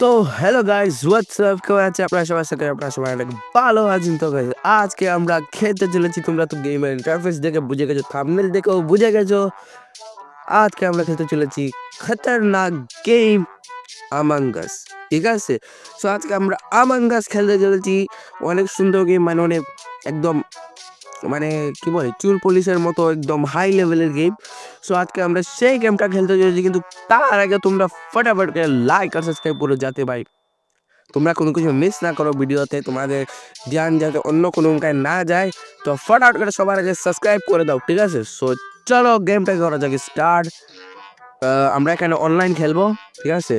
তো hello guys WhatsApp কেমন আছে আপনারা সবাই সাথে আপনারা সবাই অনেক ভালো আছেন তো guys, আজকে আমরা খেলতে চলেছি তোমরা তো গেমের ইন্টারফেস দেখে বুঝে গেছো থাম্বনেল দেখেও বুঝে গেছো আজকে আমরা খেলতে চলেছি খতরনাক গেম আমাঙ্গাস ঠিক আছে সো আজকে আমরা আমাঙ্গাস খেলতে চলেছি অনেক সুন্দর গেম মানে অনেক একদম মানে কি বলে, চুল পুলিশের মতো একদম হাই লেভেলের গেম সো আজকে আমরা সেই গেমটা খেলতে চলেছি, কিন্তু তার আগে তোমরা ফটাফট করে লাইক আর সাবস্ক্রাইব করে যাতে ভাই তোমরা কোনো কিছু মিস না করো ভিডিওতে, তোমাদের ধ্যান যাতে অন্য কোনো কায় না যায়। তো ফটাফট করে সবার আগে সাবস্ক্রাইব করে দাও, ঠিক আছে? সো চলো গেমটা করা যাক স্টার্ট আমরা এখানে অনলাইন খেলব, ঠিক আছে?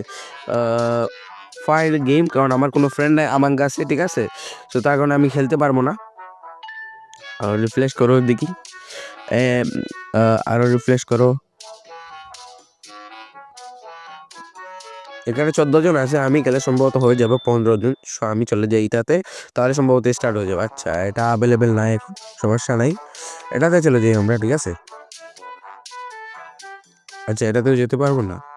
ফাইল গেম কারণ আমার কোনো ফ্রেন্ড নাই আমার কাছে ঠিক আছে? সো তার কারণে আমি খেলতে পারব না। রিফ্রেশ করো দেখি। এম, আহ, আরও রিফ্রেশ করো। এখানে চোদ্দ জন আছে আমি গেলে সম্ভবত হয়ে যাবে পনেরো জন। সো আমি চলে যাই এটাতে তাহলে সম্ভবত স্টার্ট হয়ে যাবে। আচ্ছা এটা অ্যাভেলেবেল নাই এখন সমস্যা নাই। এটাতে চলে যাই আমরা ঠিক আছে? আচ্ছা এটাতেও যেতে পারব না।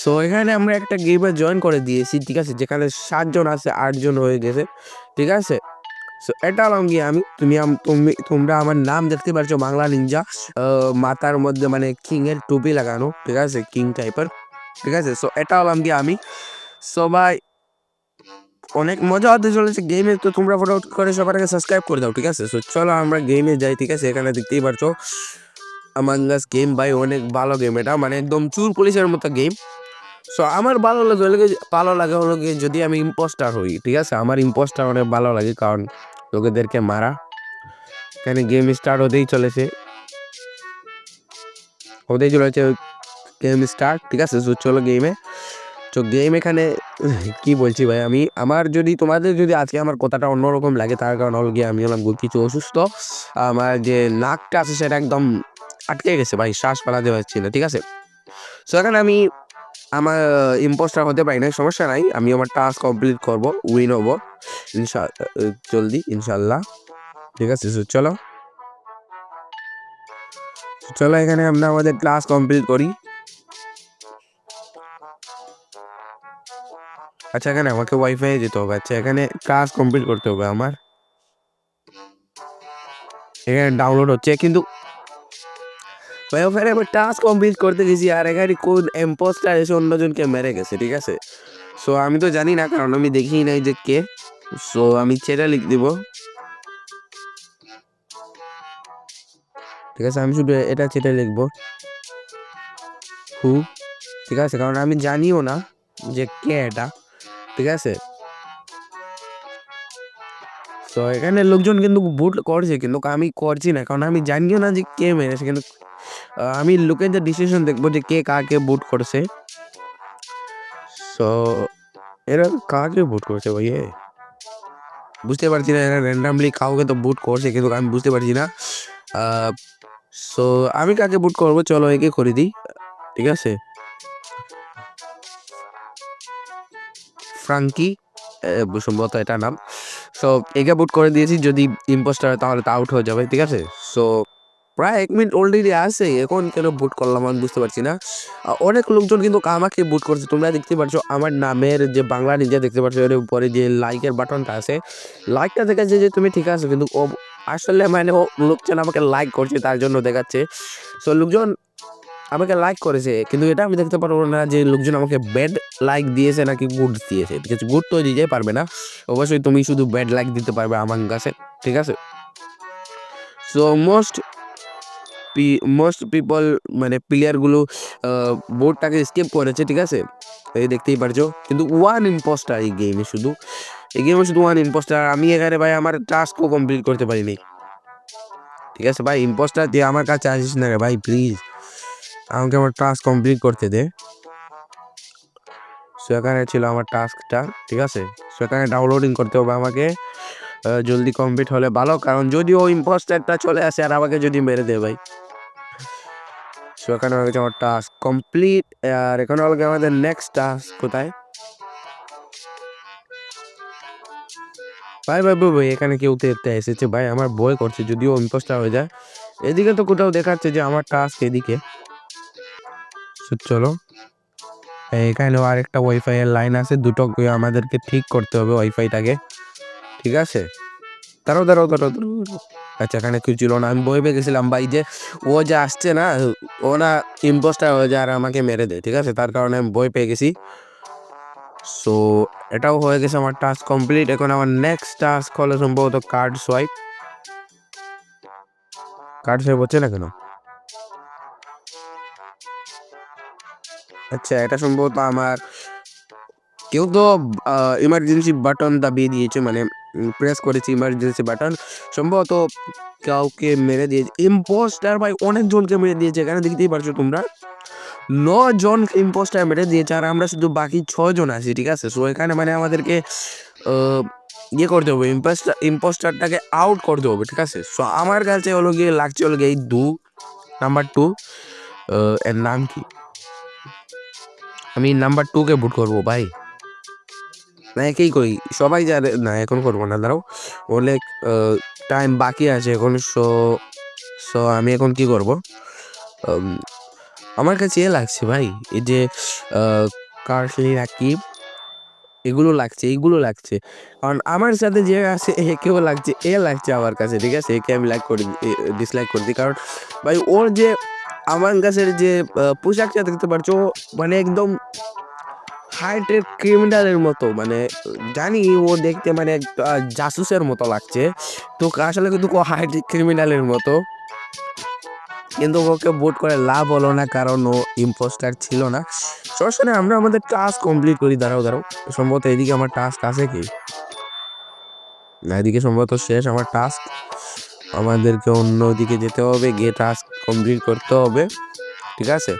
সো এখানে আমরা একটা গেমে জয়েন করে দিয়েছি, ঠিক আছে? যেখানে সাতজন আছে, আটজন হয়ে গেছে, ঠিক আছে? সো এটা হলাম গিয়ে আমি, তুমি তুমি, তোমরা আমার নাম দেখতে পারছ, বাংলা নিনজা মাথার মধ্যে মানে কিংয়ের টুপি লাগানো, ঠিক আছে? কিং টাইপের ঠিক আছে? সো এটা হলাম গিয়ে আমি। সবাই অনেক মজা হতে চলেছে গেমে তো তোমরা ফটোফট করে সবার আগে সাবস্ক্রাইব করে দাও, ঠিক আছে? সো চলো আমরা গেমে যাই, ঠিক আছে? এখানে দেখতেই পারছ আমাঙ্গাস গেম ভাই, অনেক ভালো গেম এটা মানে একদম চুর পুলিশের মতো গেম সো আমার ভালো লাগে লাগে ভালো লাগে হলো যদি আমি ইম্পোস্টার হই, ঠিক আছে? আমার ইম্পোস্টার অনেক ভালো লাগে কারণ লোকেদেরকে মারা। এখানে গেম স্টার্ট হতেই চলেছে। হতেই চলেছে গেম স্টার্ট ঠিক আছে? তো চলো গেমে তো গেম এখানে কি বলছি ভাই? আমি আমার যদি তোমাদের যদি আজকে আমার কথাটা অন্যরকম লাগে, তার কারণ হলো গিয়ে আমি হলাম কিছু অসুস্থ। আমার যে নাকটা আছে, সেটা একদম আটকে গেছে ভাই, শ্বাস পালাতে পারছি না, ঠিক আছে? সো এখানে আমি আমার ইম্পোস্টার হতে পারি না সমস্যা নাই। আমি আমার টাস্ক কমপ্লিট করব উইন হব। ইনশা জলদি ইনশাল্লাহ ঠিক আছে চলো। চলো, এখানে আমরা আমাদের ক্লাস কমপ্লিট করি। আচ্ছা এখানে আমাকে ওয়াইফাই যেতে হবে। আচ্ছা এখানে ক্লাস কমপ্লিট করতে হবে আমার। এখানে ডাউনলোড হচ্ছে, কিন্তু ওখানে আমি টাস্ক কমপ্লিট করতে গেছি আর এখানে কোন এম্পোস্টার এসে অন্যজনকে মেরে গেছে, ঠিক আছে? সো আমি তো জানি না, কারণ আমি দেখি নাই যে কে। সো আমি সেটা লিখ দিব। ঠিক আছে, আমি শুধু এটা সেটা লিখব। হু ঠিক আছে, কারণ আমি জানিও না যে কে এটা। ঠিক আছে? তো এখানে লোকজন কিন্তু ভোট করছে, কিন্তু আমি করছি না, কারণ আমি জানিও না যে কে মেরেছে, কিন্তু আমি লোকের যে ডিসিশন দেখব যে কে কাকে ভোট করছে। সো এরা কাকে ভোট করছে ভাই বুঝতে পারছি না, এরা র্যান্ডামলি কাউকে তো ভোট করছে, কিন্তু আমি বুঝতে পারছি না। সো আমি কাকে ভোট করব? চলো একে করে দিই। ঠিক আছে? ফ্রাঙ্কি সম্ভবত এটা নাম। সো একে বুট করে দিয়েছি, যদি ইম্পোস্টার তাহলে তা আউট হয়ে যাবে, ঠিক আছে? সো প্রায় এক মিনিট অলরেডি আছে। এখন কেন বুট করলাম আমি বুঝতে পারছি না। অনেক লোকজন কিন্তু আমাকে বুট করছে। তোমরা দেখতে পাচ্ছ আমার নামের যে বাংলা নিজে দেখতে পাচ্ছ এর উপরে যে লাইকের বাটনটা আছে। লাইকটা দেখাচ্ছে যে তুমি ঠিক আছে, কিন্তু আসলে মানে লোকজন আমাকে লাইক করছে, তার জন্য দেখাচ্ছে। সো লোকজন আমাকে লাইক করেছে, কিন্তু এটা আমি দেখতে পারব না যে লোকজন আমাকে ব্যাড লাইক দিয়েছে নাকি গুড দিয়েছে। ঠিক আছে গুড তো দিতে পারবে না। অবশ্যই তুমি শুধু ব্যাড লাইক দিতে পারবে আমার কাছে। ঠিক আছে? সো মোস্ট মোস্ট পিপল মানে প্লেয়ারগুলো বোর্ডটাকে স্কেপ করেছে, ঠিক আছে? এই দেখতেই পারছ। কিন্তু ওয়ান ইম্পোস্টার এই গেমে শুধু। এই গেমে শুধু ওয়ান ইম্পোস্টার আমি এখানে ভাই আমার টাস্কও কমপ্লিট করতে পারিনি। ঠিক আছে ভাই ইম্পোস্টার দিয়ে আমার কাছে আসিস না রে ভাই প্লিজ আমাকে আমার টাস্ক কমপ্লিট করতে দে। সো এখানে ছিল আমার টাস্কটা ঠিক আছে? সো এখানে ডাউনলোডিং করতে হবে আমাকে। জলদি কমপ্লিট হলে ভালো, কারণ যদি ও ইম্পোস্টারটা চলে আসে আর আমাকে যদি মেরে দেয় ভাই। সো এখানে হয়ে গেছে আমার টাস্ক কমপ্লিট আর এখানে হলো গিয়ে আমাদের নেক্সট টাস্ক কোথায়? ভাই ভাই ভাই এখানে কেউ দেখতে এসেছে, ভাই, আমার বই করছে, যদিও ইম্পোস্টার হয়ে যায়। এদিকে তো কোথাও দেখাচ্ছে যে আমার টাস্ক এদিকে। চলো। এখানেও আরেকটা ওয়াইফাই এর লাইন আছে, দুটো আমাদেরকে ঠিক করতে হবে ওয়াইফাইটাকে ঠিক আছে? দাঁড়াও দাঁড়াও দাঁড়াও দাঁড়াও, দাঁড়াও। আচ্ছা এখানে কেউ ছিল না আমি বই পেয়ে গেছিলাম ভাই যে ও যে আসছে না ও না ইম্পোস্টার হয়ে যায় আর আমাকে মেরে দেয় ঠিক আছে? তার কারণে আমি বই পেয়ে গেছি। সো এটাও হয়ে গেছে আমার টাস্ক কমপ্লিট এখন আমার নেক্সট টাস্ক হলো সম্ভবত কার্ড সোয়াইপ কার্ড সোয়াইপ হচ্ছে না কেন? আচ্ছা এটা সম্ভবত আমার কেউ তো ইমার্জেন্সি বাটন দাবিয়ে দিয়েছে মানে প্রেস করেছি ইমার্জেন্সি বাটন সম্ভবত কাউকে মেরে দিয়েছে। ইম্পোস্টার ভাই, অনেকজনকে মেরে দিয়েছে। এখানে দেখতেই পারছ তোমরা। জন ইম্পোস্টার মেরে দিয়েছে। আর আমরা শুধু বাকি ছজন আছি, ঠিক আছে? সো এখানে মানে আমাদেরকে ইয়ে করতে হবে। ইম্পোস্টার ইম্পোস্টারটাকে আউট করতে হবে, ঠিক আছে? সো আমার কাছে হলো গিয়ে, লাগছে হলো গিয়ে এই দু নাম্বার টু এর নাম কি? আমি নাম্বার টুকে ভোট করব, ভাই। না একেই করি? সবাই জানে, না, এখন করব না, দাঁড়াও। অনেক টাইম বাকি আছে এখন সো সো আমি এখন কি করব? আমার কাছে এ লাগছে ভাই, এই যে কার্সলি রাকিব এগুলো লাগছে এইগুলো লাগছে। কারণ আমার সাথে যে আছে একেও লাগছে, এ লাগছে আমার কাছে, ঠিক আছে? একে আমি লাইক করে ডিসলাইক করে দিই। কারণ ভাই, ওর যে, আমার কাছে যে পোশাকটা দেখতে পারছ মানে একদম হাইটের ক্রিমিনালের মতো মানে জানি ও দেখতে মানে জাসুসের মতো লাগছে। তো আসলে কিন্তু ও হাইট ক্রিমিনালের মতো। কিন্তু ওকে ভোট করে লাভ হলো না, কারণ ও ইম্পোস্টার ছিল না। সরাসরি আমরা আমাদের টাস্ক কমপ্লিট করি, দাঁড়াও দাঁড়াও। সম্ভবত এদিকে আমার টাস্ক আছে কি? না, এদিকে সম্ভবত শেষ আমার টাস্ক আমাদেরকে অন্য দিকে যেতে হবে, গিয়ে টাস্ক কমপ্লিট করতে হবে। ঠিক আছে?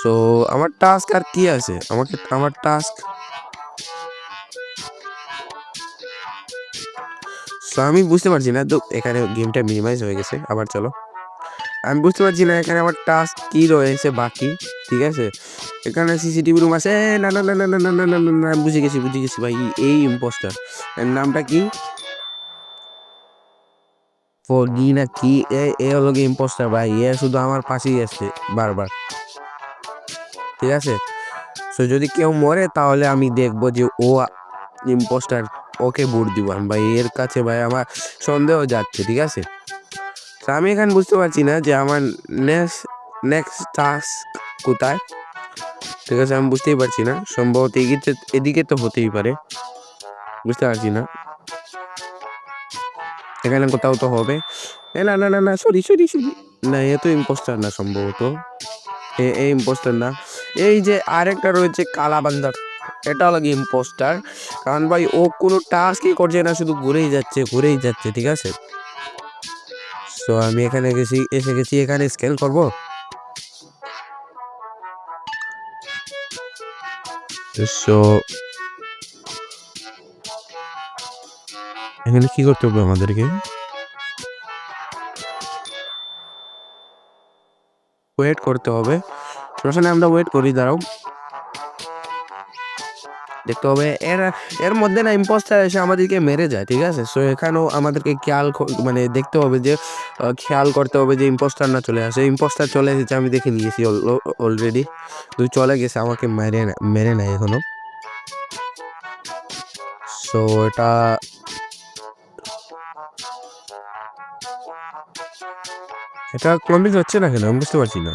সো আমার টাস্ক আর কি আছে আমাকে আমার টাস্ক সো আমি বুঝতে পারছি না তো এখানে গেমটা মিনিমাইজ হয়ে গেছে আবার চলো আমি বুঝতে পারছি না এখানে আমার টাস্ক কি রয়েছে বাকি ঠিক আছে এখানে সিসিটিভি রুম আছে না না না না না না না বুঝে গেছি বুঝে গেছি ভাই এই ইম্পোস্টার এর নামটা কি ফগি না কি এ হলো ইম্পোস্টার ভাই এ শুধু আমার পাশেই আসছে বারবার ঠিক আছে? সো যদি কেউ মরে, তাহলে আমি দেখব যে ও ইম্পোস্টার ওকে ভোট দিব। আমি ভাই, এর কাছে ভাই আমার সন্দেহ যাচ্ছে, ঠিক আছে? তো আমি এখানে বুঝতে পারছি না যে আমার নেক্সট নেক্সট টাস্ক কোথায়? ঠিক আছে, আমি বুঝতেই পারছি না। সম্ভবত এদিকে এদিকে তো হতেই পারে। বুঝতে পারছি না। এখানে কোথাও তো হবে। না না না না সরি সরি সরি না, এ তো ইম্পোস্টার না, সম্ভবত। এ ইম্পোস্টার না। এই যে আরেকটা রয়েছে কালাবান্দার এটা হলো গেম পোস্টার কারণ ভাই ও কোনো টাস্কই করছে না, শুধু ঘুরেই যাচ্ছে ঘুরেই যাচ্ছে, ঠিক আছে? সো আমি এখানে গেছি, এসে গেছি, এখানে স্ক্যান করব। সো এখানে কি করতে হবে আমাদেরকে? ওয়েট করতে হবে। প্রশ্নে আমরা ওয়েট করি, দাঁড়াও। দেখতে হবে, এর এর মধ্যে না ইম্পোস্টার এসে আমাদেরকে মেরে যায়, ঠিক আছে? সো এখানেও আমাদেরকে খেয়াল মানে দেখতে হবে যে খেয়াল করতে হবে যে ইম্পোস্টার না চলে আসে। ইম্পোস্টার চলে এসেছে, আমি দেখে নিয়েছি অলরেডি তুই চলে গেছে, আমাকে মেরে মেরে নেয় এখনও। সো এটা এটা কমপ্লিট হচ্ছে না কেন? আমি বুঝতে পারছি না।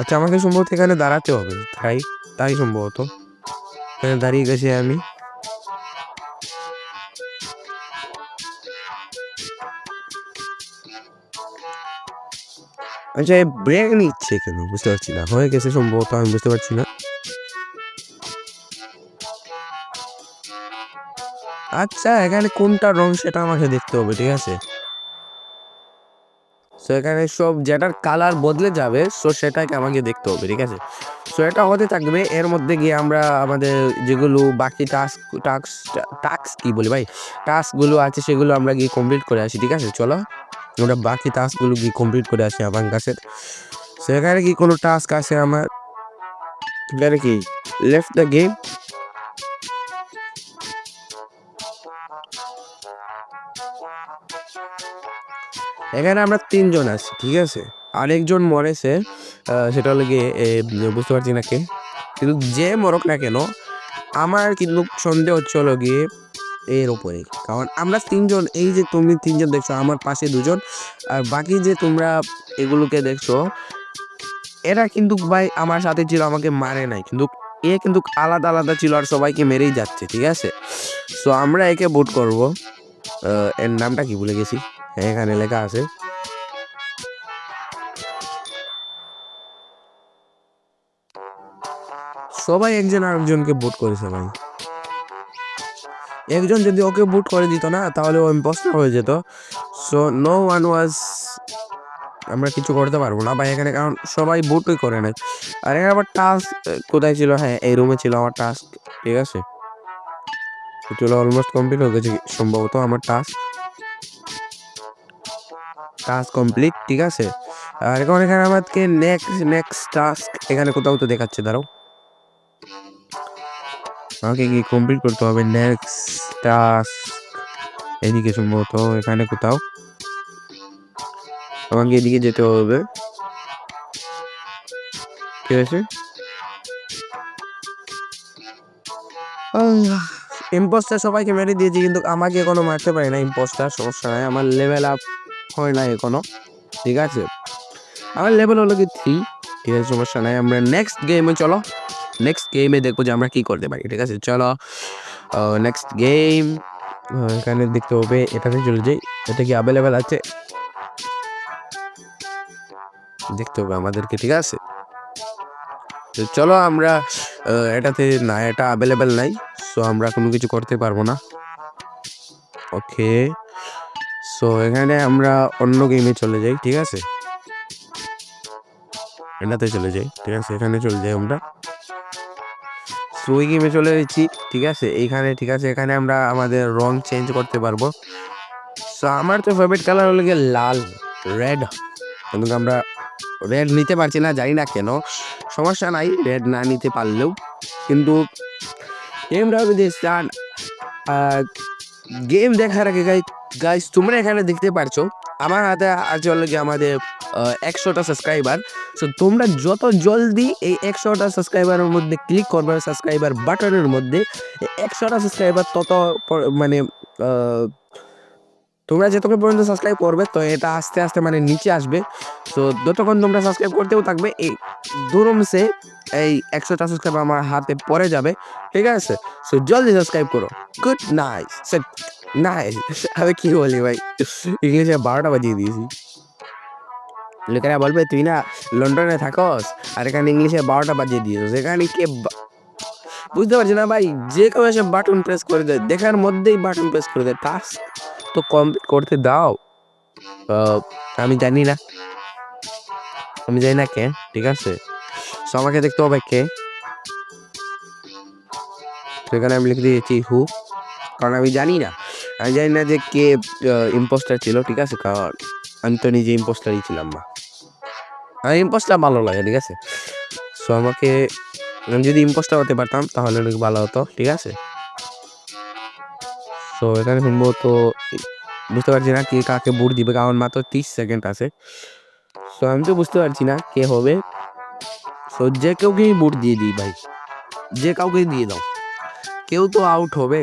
আচ্ছা আমাকে সম্ভবত এখানে দাঁড়াতে হবে। তাই তাই সম্ভবত। এখানে দাঁড়িয়ে গেছি আমি। আচ্ছা ব্রেক নিচ্ছে কেন? বুঝতে পারছি না। হয়ে গেছে সম্ভবত, আমি বুঝতে পারছি না। আচ্ছা এখানে কোনটা রং সেটা আমাকে দেখতে হবে, ঠিক আছে? সো এখানে সব যেটার কালার বদলে যাবে সো সেটাকে আমাকে দেখতে হবে, ঠিক আছে? সো এটা হতে থাকবে, এর মধ্যে গিয়ে আমরা আমাদের যেগুলো বাকি টাস্ক টাস্ক টাস্ক কী বলি ভাই? টাস্কগুলো আছে, সেগুলো আমরা গিয়ে কমপ্লিট করে আসি, ঠিক আছে? চলো, আমরা বাকি টাস্কগুলো গিয়ে কমপ্লিট করে আসি আমার কাছে। সো এখানে কি কোনো টাস্ক আছে আমার? এখানে কি? লেফট দ্য গেম এখানে আমরা তিনজন আছি, ঠিক আছে? আরেকজন মরেছে সেটা হলো গিয়ে বুঝতে পারছি না কে। কিন্তু যে মরক না কেন, আমার কিন্তু সন্দেহ হচ্ছে হলো গিয়ে এর ওপরে কারণ আমরা তিনজন, এই যে তুমি তিনজন দেখছ, আমার পাশে দুজন, আর বাকি যে তোমরা এগুলোকে দেখছ, এরা কিন্তু ভাই আমার সাথে ছিল, আমাকে মারে নাই। কিন্তু এ কিন্তু আলাদা আলাদা ছিল আর সবাইকে মেরেই যাচ্ছে, ঠিক আছে? সো আমরা একে ভোট করব। এর নামটা কি ভুলে গেছি? এখানে লেখা আছে। সবাই একজন আরেকজনকে ভোট করেছে ভাই। একজন যদি ওকে বুট করে দিত না, তাহলে ও ইম্পস্টার হয়ে যেত। সো নো ওয়ান ওয়াজ আমরা কিছু করতে পারব না ভাই এখানে, কারণ সবাই বুটই করে নেয়। আর এখানে আবার টাস্ক কোথায় ছিল? হ্যাঁ এই রুমে ছিল আমার টাস্ক ঠিক আছে? চলো অলমোস্ট কমপ্লিট হয়ে গেছে, সম্ভবত আমার টাস্ক টাস্ক কমপ্লিট ঠিক আছে? আর এখন এখানে আমাদেরকে নেক্সট নেক্সট টাস্ক এখানে কোথাও তো দেখাচ্ছে, দাঁড়াও। আমাকে কি কমপ্লিট করতে হবে? নেক্সট টাস্ক এদিকে সম্ভবত এখানে কোথাও। আমাকে এদিকে যেতে হবে। ঠিক আছে ইম্পোস্টার সবাইকে মেরে দিয়েছি, কিন্তু আমাকে এখনও মারতে পারে না ইম্পোস্টার সমস্যা নাই, আমার লেভেল আপ হয় না এখনও, ঠিক আছে? আমার লেভেল হলো কি থ্রি ঠিক আছে, সমস্যা নাই। আমরা নেক্সট গেমে চলো নেক্সট গেমে দেখব যে আমরা কি করতে পারি, ঠিক আছে? চলো নেক্সট গেম এখানে দেখতে হবে, এটাতে চলে যাই, এটা কি অ্যাভেলেবেল আছে? দেখতে হবে আমাদেরকে, ঠিক আছে? তো চলো আমরা এটাতে না, এটা অ্যাভেলেবেল নাই সো আমরা কোনো কিছু করতে পারব না। ওকে সো এখানে আমরা অন্য গেমে চলে যাই, ঠিক আছে? এটাতে চলে যাই, ঠিক আছে? এখানে চলে যাই আমরা। সো ওই গেমে চলে এসেছি, ঠিক আছে? এইখানে, ঠিক আছে? এখানে আমরা আমাদের রং চেঞ্জ করতে পারব। সো আমার তো ফেভারিট কালার হলো গিয়ে লাল রেড কিন্তু আমরা রেড নিতে পারছি না, জানি না কেন। সমস্যা নাই রেড না নিতে পারলেও। কিন্তু গেমটা যদি স্টার্ট গেম দেখার আগে গাই গাইস তোমরা এখানে দেখতে পারছ, আমার হাতে আছে অলরেডি আমাদের একশোটা সাবস্ক্রাইবার সো তোমরা যত জলদি এই একশোটা সাবস্ক্রাইবারের মধ্যে ক্লিক করবে সাবস্ক্রাইবার বাটনের মধ্যে একশোটা সাবস্ক্রাইবার তত মানে তোমরা যতক্ষণ পর্যন্ত সাবস্ক্রাইব করবে, তো এটা আস্তে আস্তে মানে নিচে আসবে। তো যতক্ষণ তোমরা সাবস্ক্রাইব করতেও থাকবে, এই দুরম সে এই একশোটা সাবস্ক্রাইব আমার হাতে পড়ে যাবে, ঠিক আছে? সো জলদি সাবস্ক্রাইব করো। গুড নাইস নাইস আমি কি বলি ভাই? ইংলিশে বারোটা বাজিয়ে দিয়েছি। লোকেরা বলবে, তুই না লন্ডনে থাকস? আর এখানে ইংলিশে বারোটা বাজিয়ে দিয়েছিস এখানে কে বুঝতে পারছি না ভাই। যে কেউ এসে বাটন প্রেস করে দেয় দেখার মধ্যেই বাটন প্রেস করে দেয় টাস্ক তো কমপ্লিট করতে দাও। আমি জানি না। আমি জানি না কে, ঠিক আছে? সো আমাকে দেখতে হবে কে। সেখানে আমি লিখে দিয়েছি হু কারণ আমি জানি না। আমি জানি না যে কে ইম্পোস্টার ছিল, ঠিক আছে? কারণ আমি তো নিজে ইম্পোস্টারই ছিলাম না। আমি ইম্পোস্টার ভালো লাগে, ঠিক আছে? সো আমাকে আমি যদি ইম্পোস্টার হতে পারতাম, তাহলে অনেক ভালো হতো, ঠিক আছে? সো এখানে সম্ভবত বুঝতে পারছি না কে কাকে বুট দিবে, কারণ মাত্র তিরিশ সেকেন্ড আছে। সো আমি তো বুঝতে পারছি না কে হবে। সো যে কেউকেই বুট দিয়ে দিই ভাই, যে কাউকেই দিয়ে দাও। কেউ তো আউট হবে।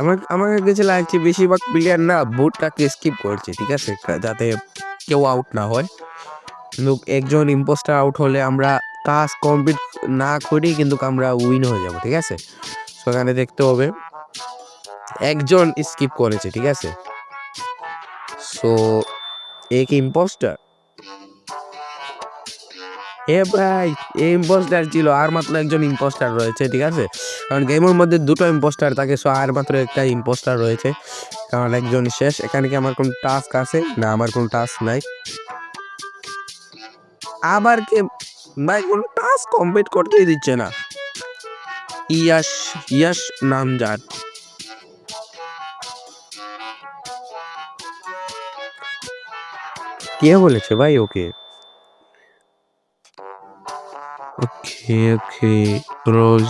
আমার আমার কাছে লাগছে বেশিরভাগ প্লেয়ার না বুটটাকে স্কিপ করছে, ঠিক আছে? যাতে কেউ আউট না হয়। কিন্তু একজন ইম্পোস্টার আউট হলে আমরা কাজ কমপ্লিট না করেই কিন্তু আমরা উইন হয়ে যাব, ঠিক আছে? সেখানে দেখতে হবে। একজন স্কিপ করেছে, ঠিক আছে? সো এক ইম্পোস্টার এ ভাই এই ইম্পোস্টার ছিল, আর মাত্র একজন ইম্পোস্টার রয়েছে, ঠিক আছে? কারণ গেমের মধ্যে দুটো ইম্পোস্টার থাকে সো আর মাত্র একটা ইম্পোস্টার রয়েছে। কারণ একজন শেষ, এখানে কি আমার কোনো টাস্ক আছে? না, আমার কোনো টাস্ক নাই। আবার কে, ভাই, কোনো টাস্ক কমপ্লিট করতেই দিচ্ছে না। ইয়াশ ইয়াশ নাম যার কে বলেছে ভাই ওকে? ওকে ওকে রোজ।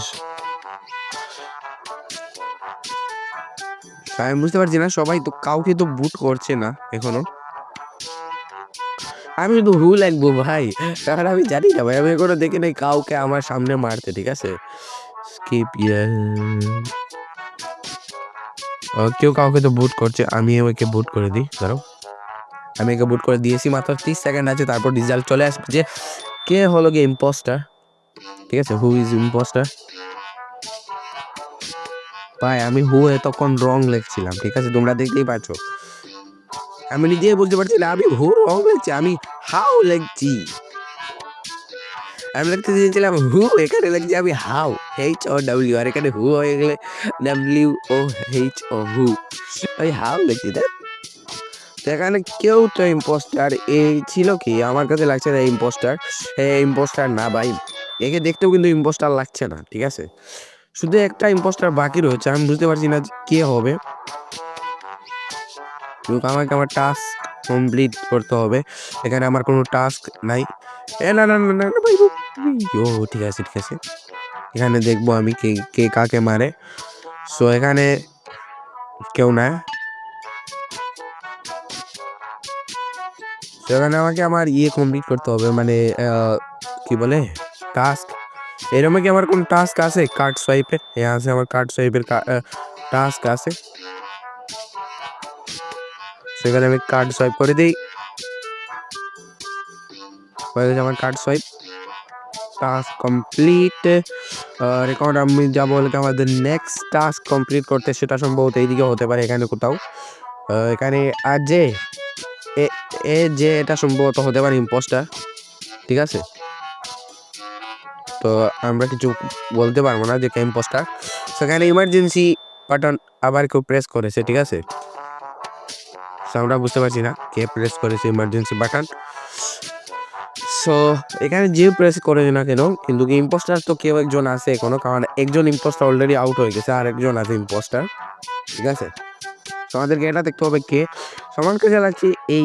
আমি বুঝতে পারছি না সবাই তো কাউকে তো বুট করছে না এখনও। আমি শুধু হু লাগবো ভাই। কারণ আমি জানি না ভাই আমি এখনও দেখি নাই কাউকে আমার সামনে মারতে ঠিক আছে? স্কিপ কেউ কাউকে তো বুট করছে আমি ওকে বুট করে দিই, ধরো। আমি একে বুট করে দিয়েছি মাত্র তিরিশ সেকেন্ড আছে, তারপর রেজাল্ট চলে আসবে যে, কে হলো গিয়ে ইম্পোস্টার ঠিক আছে হু ইজ ইম্পোস্টার ভাই, আমি হু তখন রং লিখছিলাম, ঠিক আছে, তোমরা দেখতেই পাচ্ছ। আমি নিজেই বলতে পারছি না, আমি হু রং লিখছি, আমি হাউ লিখছি। আমি লিখতে চেয়েছিলাম হু, এখানে লিখছি আমি হাউ এইচ ও ডাব্লিউ আর এখানে হু হয়ে গেলে ডাব্লিউ ও এইচ ও হু। ওই হাউ লিখছি দেখ। তো এখানে কেউ তো ইম্পোস্টার এই ছিল কি? আমার কাছে লাগছে না ইম্পোস্টার ইম্পোস্টার না ভাই। একে দেখতেও কিন্তু ইম্পোস্টার লাগছে না, ঠিক আছে? শুধু একটা ইম্পোস্টার বাকি রয়েছে, আমি বুঝতে পারছি না কে হবে। আমাকে আমার টাস্ক কমপ্লিট করতে হবে। এখানে আমার কোনো টাস্ক নাই। ও, ঠিক আছে ঠিক আছে। এখানে দেখব আমি কে কে কাকে মারে। সো এখানে কেউ না। সেখানে আমাকে আমার ইয়ে কমপ্লিট করতে হবে মানে কি বলে? টাস্ক এরকম কি আমার কোন টাস্ক আছে? কার্ড সোয়াইপের হ্যাঁ আছে আমার কার্ড সোয়াইপের টাস্ক আছে। সেখানে আমি কার্ড সোয়াইপ করে দিই। হয়ে গেছে আমার card swipe task complete record আমি যা বলতে আমাদের নেক্সট টাস্ক কমপ্লিট করতে সেটা সম্ভবত এইদিকে হতে পারে, এখানে কোথাও। এখানে আর যে এ যে এটা সম্ভবত হতে পারে ইম্পোস্টার ঠিক আছে? তো আমরা কিছু বলতে পারব না যে কে ইম্পোস্টার সেখানে ইমার্জেন্সি বাটন আবার কেউ প্রেস করেছে, ঠিক আছে? আমরা বুঝতে পারছি না কে প্রেস করেছে ইমার্জেন্সি বাটন সো এখানে যে প্রেস করে না কেন, কিন্তু ইম্পোস্টার তো কেউ একজন আছে এখনও, কারণ একজন ইম্পোস্টার অলরেডি আউট হয়ে গেছে, আর একজন আছে ইম্পোস্টার ঠিক আছে? তো আমাদেরকে এটা দেখতে হবে কে? সমান কাছে লাগছে এই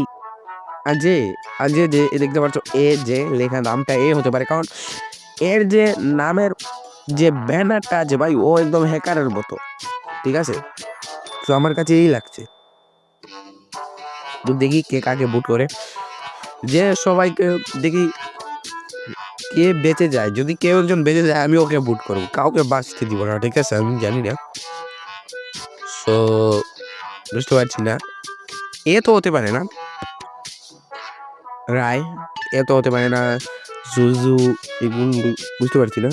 আজে আজে যে দেখতে পাচ্ছ এ যে লেখা নামটা এ হতে পারে, কারণ এর যে নামের যে ব্যানারটা আছে ভাই, ও একদম হ্যাকারের মতো, ঠিক আছে? তো আমার কাছে এই লাগছে। দেখি কে কাকে বুট করে। যে সবাইকে দেখি কে বেঁচে যায়। যদি কেউ একজন বেঁচে যায়, আমি ওকে বুট করব। কাউকে বাঁচতে দিব না, ঠিক আছে? আমি জানি না। সো বুঝতে পারছি না। এ তো হতে পারে না। রায়, এ তো হতে পারে না। জুজু, এগুলো বুঝতে পারছি না।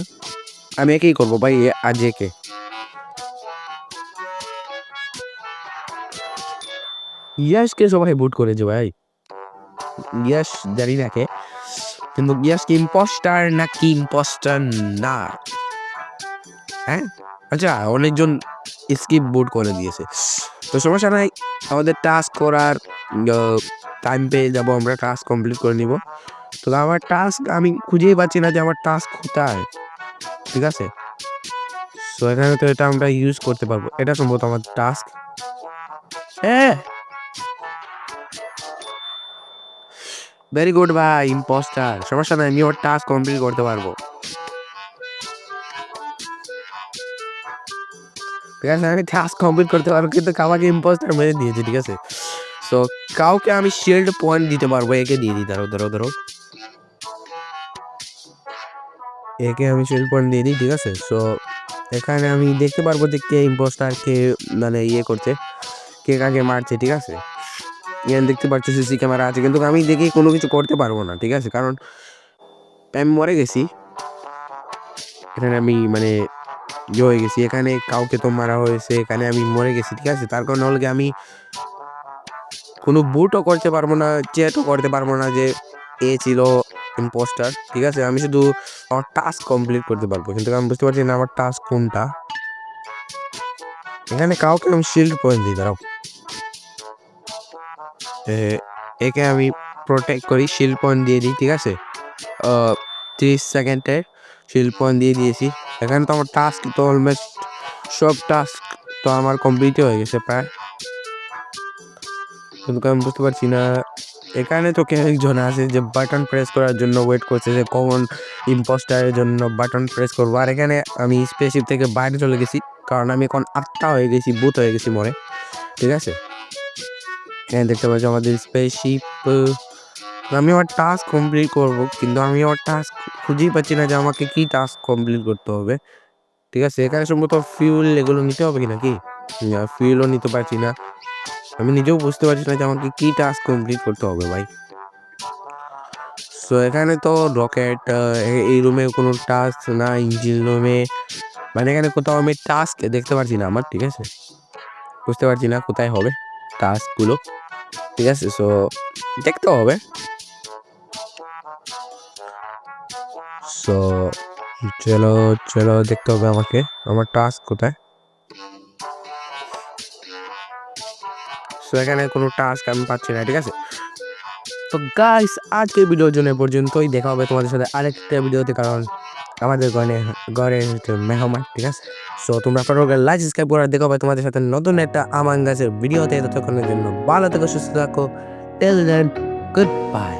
আমি একেই করব ভাই আজ একে ইয়াসকে সবাই বুট করেছে ভাই। ইয়াস, জানি না কে। কিন্তু ইয়াস কি ইম্পোস্টার না কি ইম্পোস্টার না? হ্যাঁ? আচ্ছা অনেকজন স্কিপ বুট করে দিয়েছে। তো সমস্যা নাই, আমাদের টাস্ক করার টাইম পেয়ে যাব, আমরা টাস্ক কমপ্লিট করে নিব। তো আমার টাস্ক আমি খুঁজেই পাচ্ছি না যে আমার টাস্ক কোথায়। ঠিক আছে? তো এখানে তো এটা আমরা ইউজ করতে পারব। এটা সম্ভবত আমার টাস্ক হ্যাঁ! ভেরি গুড ভাই ইম্পোস্টার সমস্যা নাই, আমি ওর টাস্ক কমপ্লিট করতে পারব। ঠিক আছে, আমি টাস্ক কমপ্লিট করতে পারব, কিন্তু কাউকে ইম্পোস্টার মেরে দিয়েছি, ঠিক আছে? সো কাউকে আমি শিল্ড পয়েন্ট দিতে পারব, একে দিয়ে দিই, ধরো ধরো ধরো। একে আমি শিল্ড পয়েন্ট দিয়ে দিই, ঠিক আছে? সো এখানে আমি দেখতে পারব যে কে ইম্পোস্টার কে মানে ইয়ে করছে, কে কাকে মারছে, ঠিক আছে? দেখতে পাচ্ছ সিসি ক্যামেরা আছে, কিন্তু আমি দেখি কোনো কিছু করতে পারব না, ঠিক আছে? কারণ আমি মরে গেছি। এখানে আমি মানে ইয়ে হয়ে গেছি, এখানে কাউকে তো মারা হয়েছে, এখানে আমি মরে গেছি, ঠিক আছে? তার কারণে হলো আমি কোনো বুটও করতে পারব না চেটও করতে পারব না যে এ ছিল ইম্পোস্টার ঠিক আছে? আমি শুধু আমার টাস্ক কমপ্লিট করতে পারব। কিন্তু আমি বুঝতে পারছি না আমার টাস্ক কোনটা। এখানে কাউকে আমি শিল্ড পয়েন্ট দিই, দাঁড়াও। একে আমি প্রোটেক্ট করি শিল্ড পয়েন্ট দিয়ে দিই, ঠিক আছে? তিরিশ সেকেন্ডের শিল্ড পয়েন্ট দিয়ে দিয়েছি। এখানে তো আমার টাস্ক তো অলমোস্ট সব টাস্ক তো আমার কমপ্লিটই হয়ে গেছে প্রায়। কিন্তু আমি বুঝতে পারছি না, এখানে তো কেউ একজন আছে যে বাটন প্রেস করার জন্য ওয়েট করছে, যে কমন ইম্পোস্টারের জন্য বাটন প্রেস করব। আর এখানে আমি স্পেসিফ থেকে বাইরে চলে গেছি, কারণ আমি এখন আটটা হয়ে গেছি বুথ হয়ে গেছি মরে, ঠিক আছে? হ্যাঁ দেখতে পাচ্ছ আমাদের স্পেসশিপ আমি আমার টাস্ক কমপ্লিট করব, কিন্তু আমি আমার টাস্ক খুঁজেই পাচ্ছি না যে আমাকে কি টাস্ক কমপ্লিট করতে হবে। ঠিক আছে, এখানে সম্ভবত ফিউল এগুলো নিতে হবে কি নাকি? ফিউলও নিতে পারছি না। আমি নিজেও বুঝতে পারছি না যে আমাকে কি টাস্ক কমপ্লিট করতে হবে ভাই। সো এখানে তো রকেট এই রুমে কোনো টাস্ক না ইঞ্জিন রুমে মানে এখানে কোথাও আমি টাস্ক দেখতে পারছি না আমার, ঠিক আছে? বুঝতে পারছি না কোথায় হবে টাস্কগুলো ঠিক আছে সো দেখতে হবে। সো চলো চলো, দেখতে হবে আমাকে। আমার টাস্ক কোথায়? সো এখানে কোনো টাস্ক আমি পাচ্ছি না, ঠিক আছে? তো গাইস আজকের ভিডিওর জন্য পর্যন্তই। দেখা হবে তোমাদের সাথে আরেকটা ভিডিওতে কারণ আমাদের ঘরে ঘরে হচ্ছে মেহমান, ঠিক আছে? সো তোমরা আপনার লাইক সাবস্ক্রাইব করে দেখো ভাই, তোমাদের সাথে নতুন একটা আমান গাছের ভিডিওতে ততক্ষণের জন্য ভালো থেকো, সুস্থ থাকো টেল দেন গুড বাই